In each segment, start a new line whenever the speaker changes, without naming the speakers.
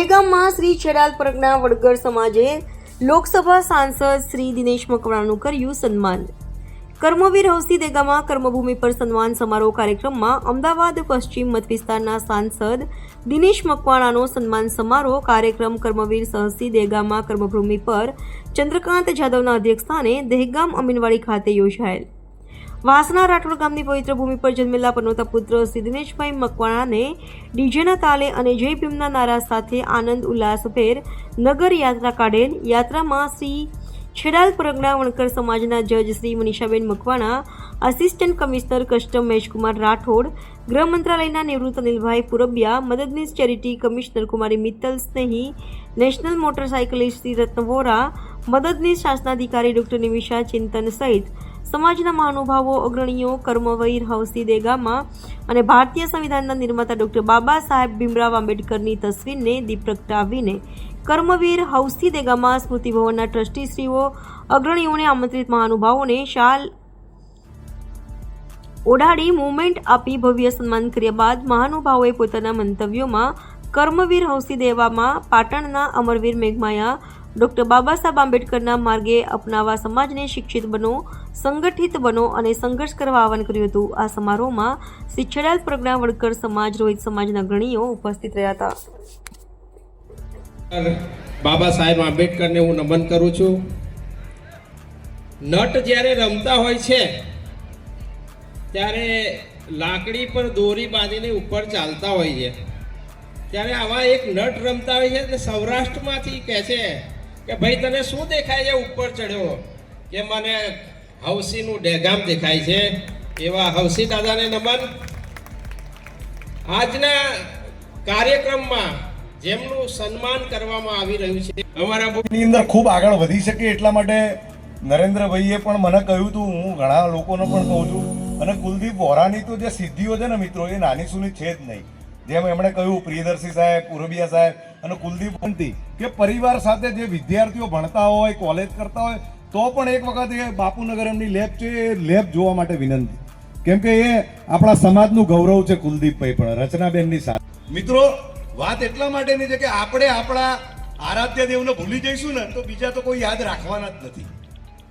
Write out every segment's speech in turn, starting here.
દહેગામમાં શ્રી છેડાલ પરગના વડગર સમાજે લોકસભા સાંસદ શ્રી દિનેશ મકવાણાનું કર્યું સન્માન. કર્મવીર હસ્તી દેગામાં કર્મભૂમિ પર સન્માન સમારોહ કાર્યક્રમમાં અમદાવાદ, પશ્ચિમ મત વિસ્તારના સાંસદ દિનેશ મકવાણાનો સન્માન સમારોહ કાર્યક્રમ કર્મવીર સહસી દેગામાં કર્મભૂમિ પર ચંદ્રકાંત જાદવના અધ્યક્ષસ્થાને દહેગામ અમીનવાડી ખાતે યોજાયેલ. વાસના રાઠોડ ગામની પવિત્ર ભૂમિ પર જન્મેલા પનોતા પુત્ર સિદ્ધનેશભાઈ મકવાણાને ડીજેના તાલે અને જય ભીમના નારા સાથે આનંદ ઉલ્લાસભેર નગર યાત્રા કાઢેલ. યાત્રામાં શ્રી છેડાલ પ્રજ્ઞા વણકર સમાજના જજ Shri Manishaben Makwana assistant commissioner custom Maheshkumar Rathod, ગૃહ મંત્રાલયના નિવૃત્ત અનિલભાઈ પુરબિયા, મદદનીશ charity commissioner Kumari Mittal Snehi national motorcyclist Shri Ratna Vora, મદદનીશ શાસનાધિકારી ડોક્ટર નિમિષા ચિંતન સહિત સમાજના મહાનુભાવો, અગ્રણીઓ, કર્મવીર, હવસી દેગામાં અને ભારતીય સંવિધાનના નિર્માતા ડૉક્ટર બાબા સાહેબ ભીમરાવ આંબેડકરની તસવીરને દીપ પ્રગટાવીને કર્મવીર, હવસી દેગામાં, સ્મૃતિ ભવનના ટ્રસ્ટીશ્રીઓ અગ્રણીઓને આમંત્રિત મહાનુભાવોને શાલ ઓઢાડી મુવમેન્ટ આપી ભવ્ય સન્માન કર્યા બાદ મહાનુભાવોએ પોતાના મંતવ્યોમાં કર્મવીર, હવસી દેવામાં પાટણના અમરવીર મેઘમાયા ડોક્ટર બાબા સાહેબ આંબેડકરના માર્ગે અપનાવવા સમાજને શિક્ષિત બનો, સંગઠિત બનો અને સંઘર્ષ કરવા આહવાન કર્યું હતું. આ સમારોહમાં શ્રી છેડાલ પ્રજ્ઞા વડકર સમાજ, રોહિત સમાજના ગણીઓ ઉપસ્થિત રહ્યા હતા.
બાબા સાહેબ આંબેડકરને હું નમન કરું છું. નટ જ્યારે રમતા હોય છે, ત્યારે લાકડી પર દોરી બાંધીને ઉપર ચાલતા હોય છે. ત્યારે આવા એક નટ રમતા હોય છે સૌરાષ્ટ્રમાંથી કહે છે કે ભાઈ, તને શું દેખાય છે ઉપર ચડ્યો કે મને હવસીનું ડેગામ દેખાય છે. એવા હવસી દાદાને નમન. આજના કાર્યક્રમમાં જેમનું સન્માન કરવામાં આવી રહ્યું છે, અમારા
ની અંદર ખૂબ આગળ વધી શકે એટલા માટે નરેન્દ્રભાઈએ પણ મને કહ્યું હતું, હું ઘણા લોકોને પણ કહું છું. અને કુલદીપ વોરાની તો જે સિદ્ધિઓ છે ને મિત્રો, એ નાની સુની છે જ નહીં. જેમ એમણે કહ્યું, પ્રિયદર્શી સાહેબ પુરબિયા સાહેબ અને કુલદીપ વિનંતી કે પરિવાર સાથે જે વિદ્યાર્થીઓ ભણતા હોય કોલેજ કરતા હોય, તો પણ એક વખત એ બાપુનગર એમની લેબ છે, એ લેબ જોવા માટે વિનંતી. કેમ કે એ આપણા સમાજનું ગૌરવ છે કુલદીપભાઈ પણ, રચનાબેનની સાથે. મિત્રો, વાત એટલા માટેની છે કે આપણે આપણા આરાધ્ય દેવને ભૂલી જઈશું ને, તો બીજા તો કોઈ યાદ રાખવાના જ નથી.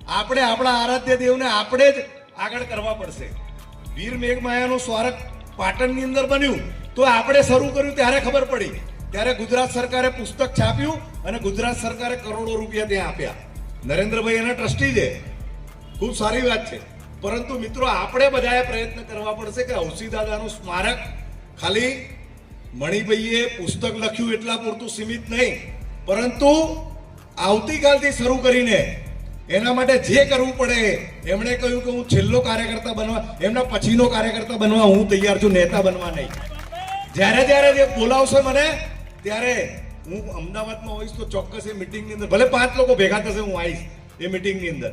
આપણે આપણા આરાધ્ય દેવને આપણે જ આગળ કરવા પડશે. વીર મેઘમાયાનું સ્મારક પાટણની અંદર બન્યું, તો આપણે શરૂ કર્યું ત્યારે ખબર પડી. ત્યારે ગુજરાત સરકારે પુસ્તક છાપ્યું અને ગુજરાત સરકારે કરોડો રૂપિયા ત્યાં આપ્યા. નરેન્દ્રભાઈ એના ટ્રસ્ટી છે. ખૂબ સારી વાત છે. પરંતુ મિત્રો, આપણે બધાએ પ્રયત્ન કરવા પડશે કે હૌસી દાદાનું સ્મારક ખાલી મણિભાઈએ પુસ્તક લખ્યું એટલા પૂરતું સીમિત નહીં. પરંતુ આવતીકાલથી શરૂ કરીને એના માટે જે કરવું પડે, એમણે કહ્યું કે હું છેલ્લો કાર્યકર્તા બનવા, એમના પછીનો કાર્યકર્તા બનવા હું તૈયાર છું, નેતા બનવા નહીં. જ્યારે જ્યારે જે બોલાવશે મને ત્યારે હું અમદાવાદમાં હોઈશ તો ચોક્કસ એ મિટિંગની અંદર. ભલે પાંચ લોકો ભેગા થશે, હું આવીશ એ મિટિંગની અંદર.